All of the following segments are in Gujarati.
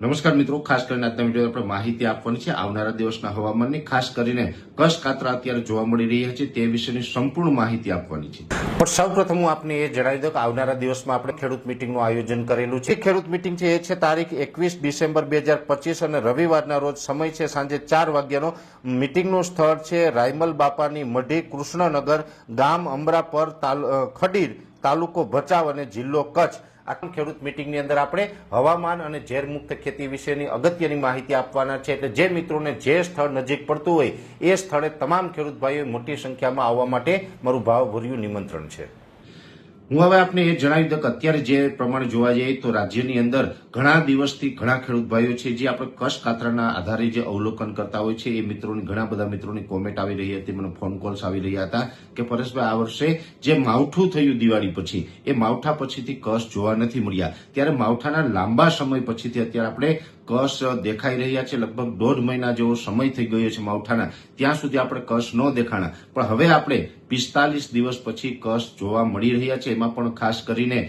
નમસ્કાર મિત્રો, ખાસ કરીને આજના વીડિયો આપણે માહિતી આપવાની છે. આવનારા દિવસના હવામાનની ખાસ કરીને કચ્છ કાતરા અત્યારે જોવા મળી રહ્યા છે તે વિશેની સંપૂર્ણ માહિતી આપવાની છે. પણ સૌપ્રથમ હું આપને એ જણાવી દઉં કે આવનારા દિવસમાં આપણે ખેડૂત મિટિંગનું આયોજન કરેલું છે. ખેડૂત મિટિંગ છે એ છે તારીખ એકવીસ ડિસેમ્બર બે પચીસ અને રવિવારના રોજ સમય છે સાંજે ચાર વાગ્યાનો. મિટિંગનું સ્થળ છે રાયમલ બાપાની મઢી, કૃષ્ણનગર ગામ, અમરાપર ખડીર, તાલુકો ભચાઉ અને જિલ્લો કચ્છ. આ ખેડૂત મિટિંગની અંદર આપણે હવામાન અને ઝેરમુક્ત ખેતી વિશેની અગત્યની માહિતી આપવાના છે. એટલે જે મિત્રોને જે સ્થળ નજીક પડતું હોય, એ સ્થળે તમામ ખેડૂત ભાઈઓ મોટી સંખ્યામાં આવવા માટે મારું ભાવભર્યું નિમંત્રણ છે. હું હવે આપને એ જણાવી દઉં કે અત્યારે જે પ્રમાણે જોવા જઈએ તો રાજ્યની અંદર ઘણા દિવસથી ઘણા ખેડૂત ભાઈઓ છે જે આપણે કશ કાતરાના આધારે જે અવલોકન કરતા હોય છે, એ મિત્રોની, ઘણા બધા મિત્રોની કોમેન્ટ આવી રહી હતી, મને ફોન કોલ્સ આવી રહ્યા હતા કે પરેશભાઈ, આ વર્ષે જે માવઠું થયું દિવાળી પછી, એ માવઠા પછીથી કશ જોવા નથી મળ્યા. ત્યારે માવઠાના લાંબા સમય પછીથી અત્યારે આપણે કશ દેખાઈ રહ્યા છે, લગભગ દોઢ મહિના જેવો સમય થઈ ગયો છે માવઠાના. ત્યાં સુધી આપણે કશ ન દેખાણા. પણ હવે આપણે પિસ્તાલીસ દિવસ પછી કચ્છ જોવા મળી રહ્યા છે. એમાં પણ ખાસ કરીને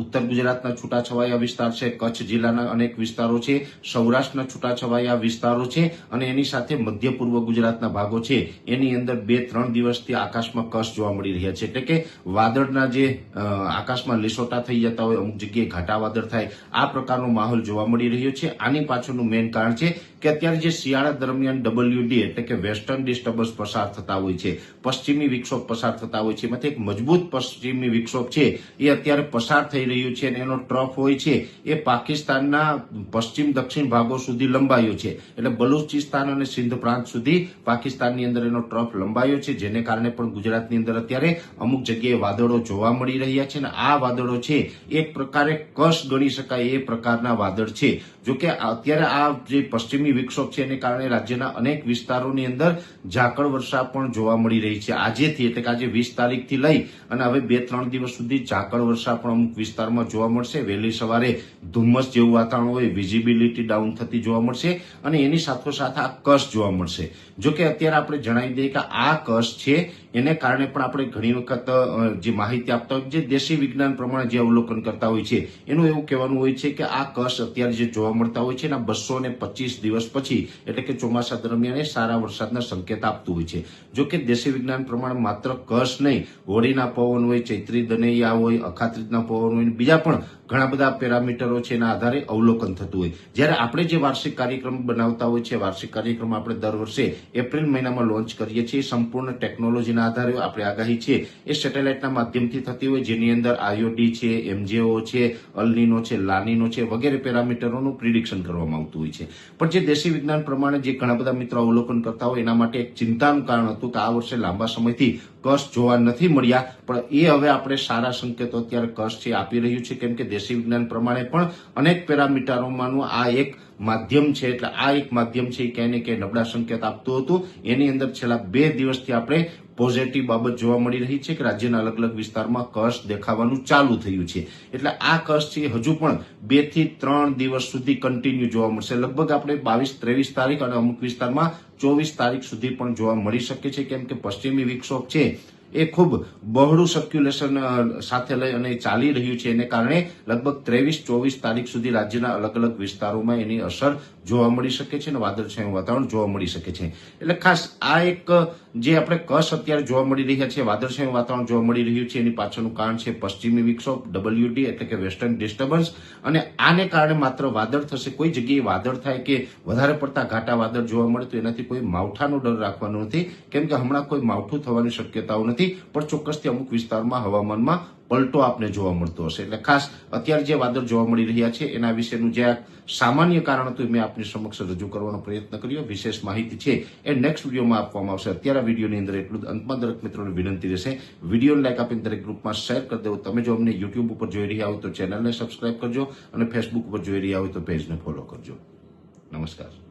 ઉત્તર ગુજરાતના છૂટાછવાયા વિસ્તાર છે, કચ્છ જિલ્લાના અનેક વિસ્તારો છે, સૌરાષ્ટ્રના છૂટાછવાયા વિસ્તારો છે અને એની સાથે મધ્ય પૂર્વ ગુજરાતના ભાગો છે. એની અંદર બે ત્રણ દિવસથી આકાશમાં કચ્છ જોવા મળી રહ્યા છે. એટલે કે વાદળના જે આકાશમાં લીસોટા થઈ જતા હોય, અમુક જગ્યાએ ઘાટા વાદળ થાય, આ પ્રકારનો માહોલ જોવા મળી રહ્યો છે. આની પાછળનું મેઇન કારણ છે કે અત્યારે જે શિયાળા દરમિયાન ડબલ્યુડી એટલે કે વેસ્ટર્ન ડિસ્ટર્બન્સ પસાર થતા હોય છે. પશ્ચિમી વિક્ષોભ પસાર થતા હોય છે. એમાંથી એક મજબૂત પશ્ચિમી વિક્ષોભ છે. એ અત્યારે પસાર થઈ રહ્યું છે અને એનો ટ્રફ હોય છે. એ પાકિસ્તાનના પશ્ચિમ દક્ષિણ ભાગો સુધી લંબાયો છે. એટલે બલુચિસ્તાન અને સિંધ પ્રાંત સુધી પાકિસ્તાનની અંદર એનો ટ્રફ લંબાયો છે. જેને કારણે પણ ગુજરાતની અંદર અત્યારે અમુક જગ્યાએ વાદળો જોવા મળી રહ્યા છે અને આ વાદળો છે, એક પ્રકારે કશ ગણી શકાય એ પ્રકારના વાદળ છે. જોકે અત્યારે આ જે પશ્ચિમી વિક્ષોભ છે, એને કારણે રાજ્યના અનેક વિસ્તારોની અંદર ઝાકળ વર્ષા પણ જોવા મળી રહી છે. આજેથી એટલે કે આજે વીસ તારીખથી લઈ અને હવે બે ત્રણ દિવસ સુધી ઝાકળ વર્ષા પણ અમુક વિસ્તારમાં જોવા મળશે. વહેલી સવારે ધુમ્મસ જેવું વાતાવરણ હોય વિઝિબિલિટી ડાઉન થતી જોવા મળશે અને એની સાથોસાથ આ કસ જોવા મળશે. જો કે અત્યારે આપણે જણાવી દઈએ કે આ કસ છે, એને કારણે પણ આપણે ઘણી વખત જે માહિતી આપતા હોય, જે દેશી વિજ્ઞાન પ્રમાણે જે અવલોકન કરતા હોય છે, એનું એવું કહેવાનું હોય છે કે આ કસ અત્યારે જે જોવા મળતા હોય છે, એના બસો ને પચીસ દિવસ પછી, એટલે કે ચોમાસા દરમિયાન એ સારા વરસાદના સંકેત આપતું હોય છે. જો કે દેશી વિજ્ઞાન પ્રમાણે માત્ર કશ નહીં, હોળીના પવન હોય, ચૈત્રી દનૈયા હોય, અખાત્રીજના પવન હોય બીજા પણ ઘણા બધા પેરામીટરો છે એના આધારે અવલોકન થતું હોય. જ્યારે આપણે જે વાર્ષિક કાર્યક્રમ બનાવતા હોય છે, વાર્ષિક કાર્યક્રમ આપણે દર વર્ષે એપ્રિલ મહિનામાં લોન્ચ કરીએ છીએ. સંપૂર્ણ ટેકનોલોજીના આધારે આપણે આગાહી છે એ સેટેલાઇટના માધ્યમથી થતી હોય, જેની અંદર આઈઓટી છે એમજેઓ છે, અલનીનો છે, લાનીનો છે, વગેરે પેરામીટરોનું પ્રિડિક્શન કરવામાં આવતું હોય છે. પણ જે દેશી વિજ્ઞાન પ્રમાણે જે ઘણા બધા મિત્રો અવલોકન કરતા હોય, એના માટે એક ચિંતાનું કારણ હતું કે આ વર્ષે લાંબા સમયથી કશ જોવા નથી મળ્યા. પણ એ હવે આપણે સારા સંકેતો અત્યારે કશ છે આપી રહ્યું છે. કેમ કે દેશી વિજ્ઞાન પ્રમાણે પણ અનેક પેરામીટરોમાંનું આ એક માધ્યમ છે, એટલે આ એક માધ્યમ છે ક્યાંય ને ક્યાંય નબળા સંકેત આપતું હતું. એની અંદર છેલ્લા બે દિવસથી આપણે પોઝિટિવ બાબત જોવા મળી રહી છે કે રાજ્યના અલગ અલગ વિસ્તારમાં કશ દેખાવાનું ચાલુ થયું છે. એટલે આ કશ છે હજુ પણ બેથી ત્રણ દિવસ સુધી કન્ટિન્યુ જોવા મળશે. લગભગ આપણે બાવીસ, ત્રેવીસ તારીખ અને અમુક વિસ્તારમાં ચોવીસ તારીખ સુધી પણ જોવા મળી શકે છે, કેમ કે પશ્ચિમી વિક્ષોભ છે. એ ખૂબ બહોળું સર્ક્યુલેશન સાથે લઈ અને ચાલી રહ્યું છે. એને કારણે લગભગ ત્રેવીસ, ચોવીસ તારીખ સુધી રાજ્યના અલગ અલગ વિસ્તારોમાં એની અસર જોવા મળી શકે છે અને વાદળછાયું વાતાવરણ જોવા મળી શકે છે. એટલે ખાસ આ એક, જે આપણે કશ અત્યારે જોવા મળી રહ્યા છે, વાદળછાયું વાતાવરણ જોવા મળી રહ્યું છે, એની પાછળનું કારણ છે પશ્ચિમી વિક્ષોભ ડબલ્યુડી એટલે કે વેસ્ટર્ન ડિસ્ટર્બન્સ અને આને કારણે માત્ર વાદળ થશે. કોઈ જગ્યાએ વાદળ થાય કે વધારે પડતા ઘાટા વાદળ જોવા મળે તો એનાથી કોઈ માવઠાનો ડર રાખવાનો નથી. કેમ કે હમણાં કોઈ માવઠું થવાની શક્યતાઓ નથી. પણ ચોક્કસથી અમુક વિસ્તારમાં હવામાનમાં પલટો આપને જોવા મળતો હશે. એટલે ખાસ અત્યારે જે વાદળ જોવા મળી રહ્યા છે, એના વિશેનું જે સામાન્ય કારણ હતું મેં આપની સમક્ષ રજૂ કરવાનો પ્રયત્ન કર્યો. વિશેષ માહિતી છે એ નેક્સ્ટ વિડીયોમાં આપવામાં આવશે. અત્યારે વિડીયોની અંદર એટલું અંતમાં દરેક મિત્રોને વિનંતી રહેશે. વિડીયોને લાઈક આપીને દરેક ગ્રુપમાં શેર કરી દેવો. તમે જો અમને યુટ્યુબ ઉપર જોઈ રહ્યા હોય તો ચેનલને સબસ્ક્રાઈબ કરજો અને ફેસબુક ઉપર જોઈ રહ્યા હોય તો પેજને ફોલો કરજો. નમસ્કાર.